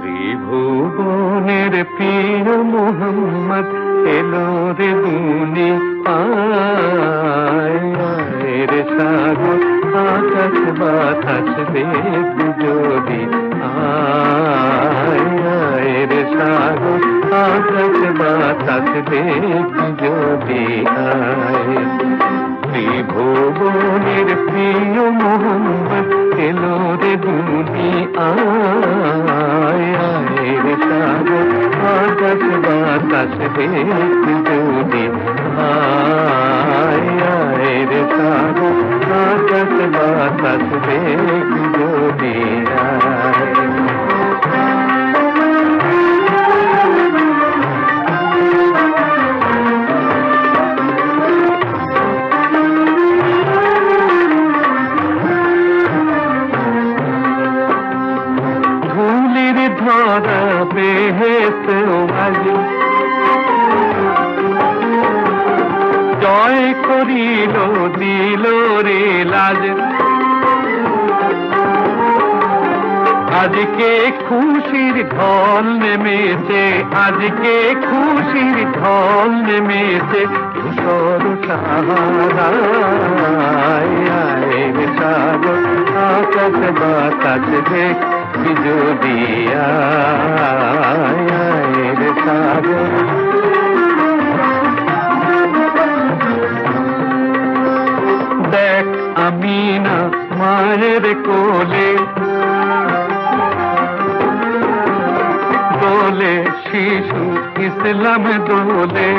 ত্রিভুবনের প্রিয় মোহাম্মদ এলো রে দুনি আয়ের সাগর, আকাশ বাতাস দেখবি যদি আয়ের সাগর, আকাশ বাতাস দেখবি যদি আয়। ত্রিভুবনের প্রিয় মোহাম্মদ এলো রে দুনি আয় আয় রে সাগর আকাশ বাতাস দেখ যদি আয় আয় রে সাগর আকাশ বাতাস দেখ করিল, দিল রে লাজ। আজকে খুশির ঢল নেমেছে, আজকে খুশির ঢল নেমেছে। ধূসর সাহারায় সাগর, আকাশ মায়ের কোলে দোলে শিশু ইসলাম দোলে।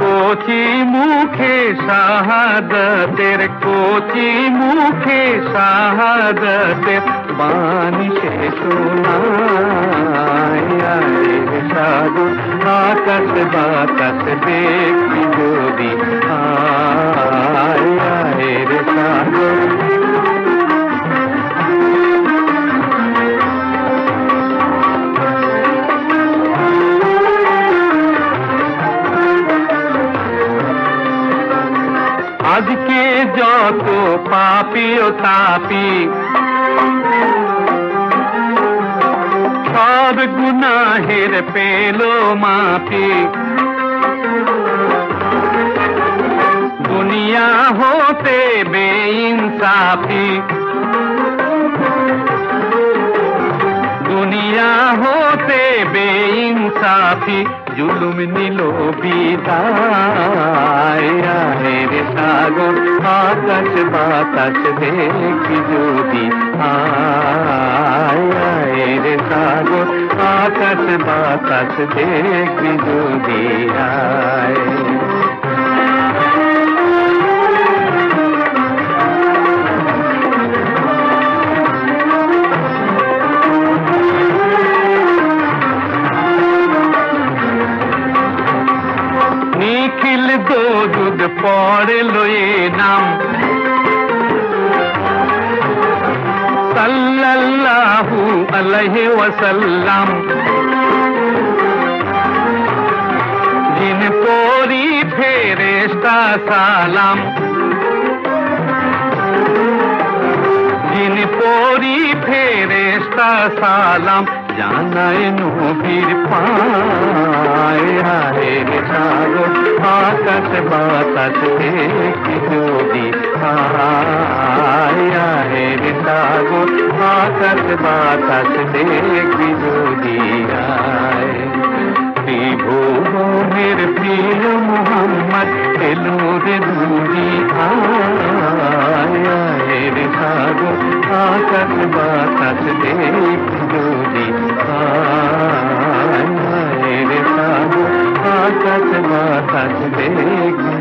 কোচি মুখে শাহাদতের, কোচি মুখে শাহাদতের বাণী সে শোনায়। আয় রে সাগর আকাশ বাতাস দেখি যদি আয় আয় রে সাগর আজকে যত পাপি ও তাপি সব গুনাহের পেল মাফি দুনিয়া হতে বেইনসাফি। দুনিয়া হতে বেইনসাফি। জুলুম নিল বিদায় আয় রে সাগর আকাশ বাতাস দেখি যদি আয় আয় রে সাগর আকাশ বাতাস দেখি নিখিল দোদুদ পড়ে লয়ে নাম। সাল্লাল্লাহু আলাইহি ওয়াসাল্লাম। জিন পরি ফেরেশতা সালাম। জিন পরি ফেরেস্তা সালাম জানায় নবীর পায়। হারে সাগর আকাশ বাতাস দেখি যদি হায় হায় রে সাগর আকাশ বাতাস দেখি আকাশ বাতাস দেখ আকাশ বাতাস দেখ